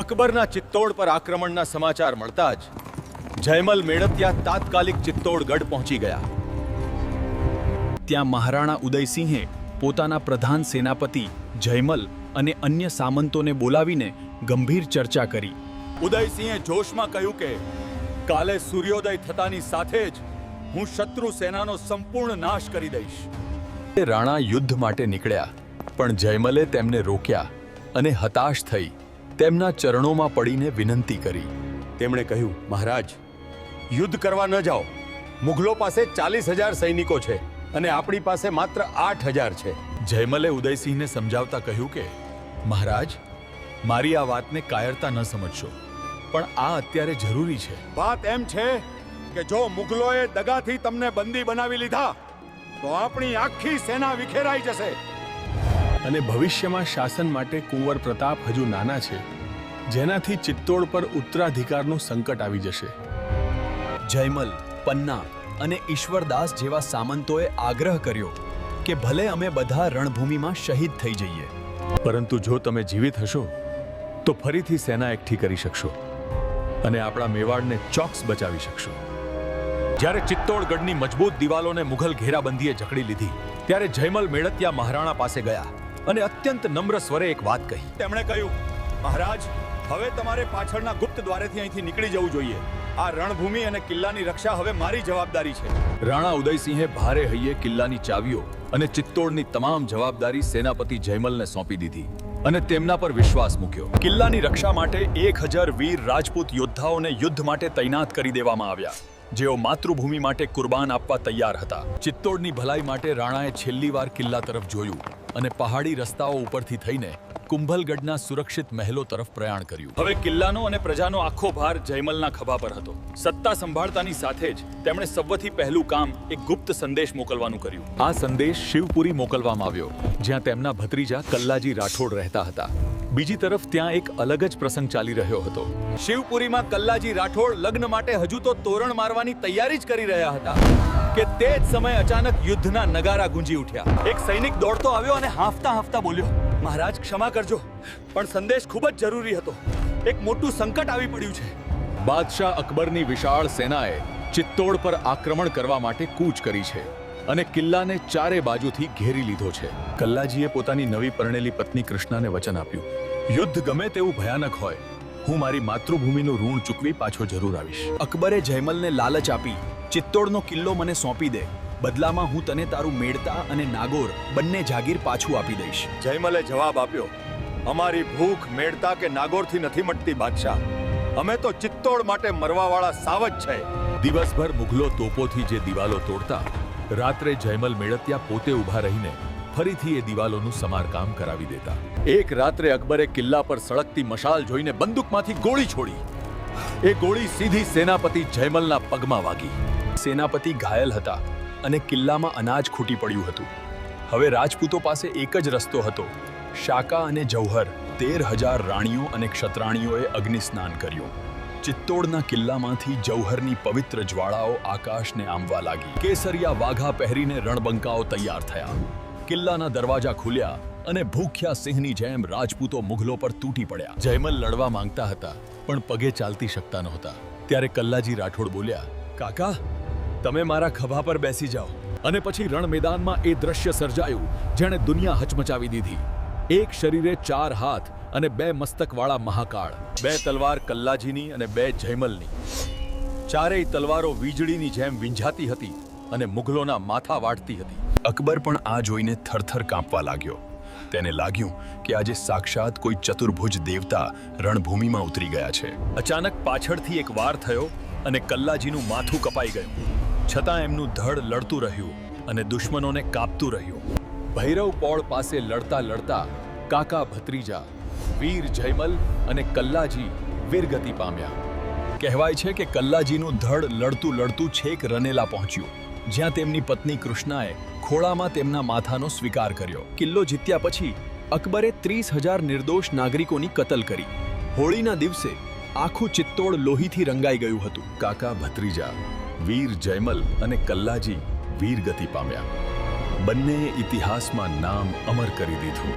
અકબરના ચિત્તોડ પર આક્રમણના સમાચાર મળતા જ જયમલ મેળતિયા તાત્કાલિક ચિત્તોડગઢ પહોંચી ગયા. ત્યાં મહારાણા ઉદયસિંહે પોતાના પ્રધાન સેનાપતિ જયમલ અને અન્ય સામંતોને બોલાવીને ગંભીર ચર્ચા કરી. ઉદયસિંહે જોશમાં કહ્યું કે, કાલે સૂર્યોદય થતાની સાથે જ હું શત્રુ સેનાનો સંપૂર્ણ નાશ કરી દઈશ. રાણા યુદ્ધ માટે નીકળ્યા, પણ જયમલે તેમને રોક્યા અને હતાશ થઈ તેમના ચરણોમાં પડીને વિનંતી કરી. તેમણે કહ્યું મહારાજ યુદ્ધ કરવા ન જાઓ. મુઘલો પાસે ચાલીસ હજાર સૈનિકો છે અને આપણી પાસે માત્ર આઠ હજાર છે. જયમલે ઉદયસિંહને સમજાવતા કહ્યું કે મહારાજ મારી આ વાતને કાયરતા ન સમજશો પણ આ અત્યારે જરૂરી છે. વાત એમ છે કે જો મુઘલોએ દગાથી તમને બંદી બનાવી લીધા તો આપણી આખી સેના વિખેરાઈ જશે. અને ભવિષ્યમાં શાસન માટે કુંવર પ્રતાપ હજુ નાના છે જેનાથી ચિત્તોડ પર ઉત્તરાધિકારનું સંકટ આવી જશે. જયમલ પન્ના અને ઈશ્વરદાસ જેવા સામંતોએ આગ્રહ કર્યો કે ભલે અમે બધા રણભૂમિમાં શહીદ થઈ જઈએ. પરંતુ જો તમે જીવિત હશો તો ફરીથી સેના એકઠી કરી શકશો અને આપણા મેવાડને ચોક્સ બચાવી શકશો. જ્યારે ચિત્તોડગઢની મજબૂત દિવાલોને મુઘલ ઘેરાબંધીએ જકડી લીધી ત્યારે જયમલ મેળતિયા મહારાણા પાસે ગયા. અને અત્યંત નમ્ર સ્વરે એક વાત કહી. તેમણે કહ્યું મહારાજ હવે તમારે પાછળના ગુપ્ત દ્વારેથી અહીંથી નીકળી જવું જોઈએ. આ રણભૂમિ અને કિલ્લાની રક્ષા હવે મારી જવાબદારી છે. રાણા ઉદયસિંહે ભારે હૈયે કિલ્લાની ચાવીઓ અને ચિત્તોડની તમામ જવાબદારી સેનાપતિ જયમલને સોંપી દીધી અને તેમના પર વિશ્વાસ મૂક્યો. કિલ્લાની રક્ષા માટે એક હજાર વીર રાજપૂત યોદ્ધાઓને યુદ્ધ માટે તૈનાત કરી દેવામાં આવ્યા. જેઓ માતૃભૂમિ માટે કુરબાન આપવા તૈયાર હતા. ચિત્તોડની ભલાઈ માટે રાણાએ છેલ્લી વાર કિલ્લા તરફ જોયું. અને પહાડી રસ્તાઓ ઉપરથી થઈને કુંભલગઢના સુરક્ષિત મહેલો તરફ પ્રયાણ કર્યું. હવે કિલ્લાનો અને પ્રજાનો આખો ભાર જયમલના ખભા પર હતો. સત્તા સંભાળતાની સાથે જ તેમણે સૌથી પહેલું કામ એક ગુપ્ત સંદેશ મોકલવાનું કર્યું. આ સંદેશ શિવપુરી મોકલવામાં આવ્યો જ્યાં તેમના ભત્રીજા કલ્લાજી રાઠોડ રહેતા હતા. બીજી તરફ ત્યાં એક અલગ જ પ્રસંગ ચાલી રહ્યો હતો. શિવપુરીમાં કલ્લાજી રાઠોડ લગ્ન માટે હજુ તો તોરણ મારવાની તૈયારી જ કરી રહ્યા હતા કે તે જ સમયે અચાનક યુદ્ધના નગારા ગુંજી ઉઠ્યા. એક સૈનિક દોડતો આવ્યો અને હાંફતા હાંફતા બોલ્યો, મહારાજ, ક્ષમા કરજો, પણ સંદેશ ખૂબ જ જરૂરી હતો. એક મોટું સંકટ આવી પડ્યું છે. બાદશાહ અકબરની વિશાળ સેનાએ ચિત્તોડ પર આક્રમણ કરવા માટે કૂચ કરી છે. અને કિલ્લાને ચારે બાજુથી ઘેરી લીધો છે. કલ્લાજીએ પોતાની નવી પરણેલી પત્ની કૃષ્ણાને વચન આપ્યું. યુદ્ધ ગમે તેવું ભયાનક હોય, હું મારી માતૃભૂમિનું ઋણ ચૂકવી પાછો જરૂર આવીશ. અકબરે જયમલને લાલચ આપી, ચિત્તોડનો કિલ્લો મને સોંપી દે. બદલામાં હું તને તારું મેળતા અને નાગોર બંને જાગીર પાછું આપી દઈશ. જયમલે જવાબ આપ્યો, અમારી ભૂખ, મેળતા કે નાગોરથી નથી મટતી, બાદશાહ. અમે તો ચિત્તોડ માટે મરવાવાળા સાવજ છે. દિવસભર મુઘલો તોપોથી જે દિવાલો તોડતા રાત્રે જયમલ મેળતિયા પોતે ઊભા રહીને ફરીથી એ દિવાલોનું સમારકામ કરાવી દેતા. એક રાત્રે અકબરે કિલ્લા પર સળગતી મશાલ જોઈને બંદૂકમાંથી ગોળી છોડી. એ ગોળી સીધી સેનાપતિ જયમલના પગમાં વાગી. સેનાપતિ ઘાયલ હતા અને કિલ્લામાં અનાજ ખૂટી પડ્યું હતું. હવે રાજપૂતો પાસે એક જ રસ્તો હતો. શાકા અને જૌહર, તેર હજાર રાણીઓ અને ક્ષત્રાણીઓએ અગ્નિ સ્નાન કર્યું. ચિત્તોડના કિલ્લામાંથી જૌહરની પવિત્ર જ્વાળાઓ આકાશને આંબવા લાગી. કેસરિયા વાઘા પહેરીને રણબંકાઓ તૈયાર થયા. કિલ્લાના દરવાજા ખુલ્યા અને ભૂખ્યા સિંહની જેમ રાજપૂતો મુઘલો પર તૂટી પડ્યા. જયમલ લડવા માંગતા હતા, પણ પગે ચાલતી શકતા નહોતા. ત્યારે કલ્લાજી રાઠોડ બોલ્યા, કાકા, તમે મારા ખભા પર બેસી જાઓ. અને પછી રણ મેદાનમાં એ દ્રશ્ય સર્જાયું, જેણે દુનિયા હચમચાવી દીધી. એક શરીરે ચાર હાથ અને બે મસ્તકવાળા મહાકાળ, બે તલવાર કલ્લાજીની અને બે જયમલની. ચારેય તલવારો વીજળીની જેમ વિંઝાતી હતી અને મુઘલોના માથા વાટતી હતી. અકબર પણ આ જોઈને થરથર કાંપવા લાગ્યો. તેને લાગ્યું કે આજે સાક્ષાત કોઈ ચતુર્ભુજ દેવતા રણભૂમિમાં ઉતરી ગયા છે. અચાનક પાછળથી એક વાર થયો અને કલ્લાજીનું માથું કપાઈ ગયું. છતાં એમનું ધડ લડતું રહ્યું અને દુશ્મનોને કાપતું રહ્યું. ભૈરવ પોળ પાસે લડતા લડતા કાકા ભત્રીજા વીર જયમલ અને કલ્લાજી વીરગતિ પામ્યા. કહેવાય છે કે કલ્લાજીનું ધડ લડતું લડતું છેક રનેલા પહોંચ્યું, જ્યાં તેમની પત્ની કૃષ્ણાએ ખોળામાં તેમના માથાનો સ્વીકાર કર્યો. કિલ્લો જીત્યા પછી અકબરે ત્રીસ હજાર નિર્દોષ નાગરિકોની કતલ કરી. હોળીના દિવસે આખું ચિત્તોડ લોહીથી રંગાઈ ગયું હતું. કાકા ભત્રીજા, વીર જયમલ અને કલ્લાજી વીરગતિ પામ્યા. બંનેએ ઇતિહાસમાં નામ અમર કરી દીધું.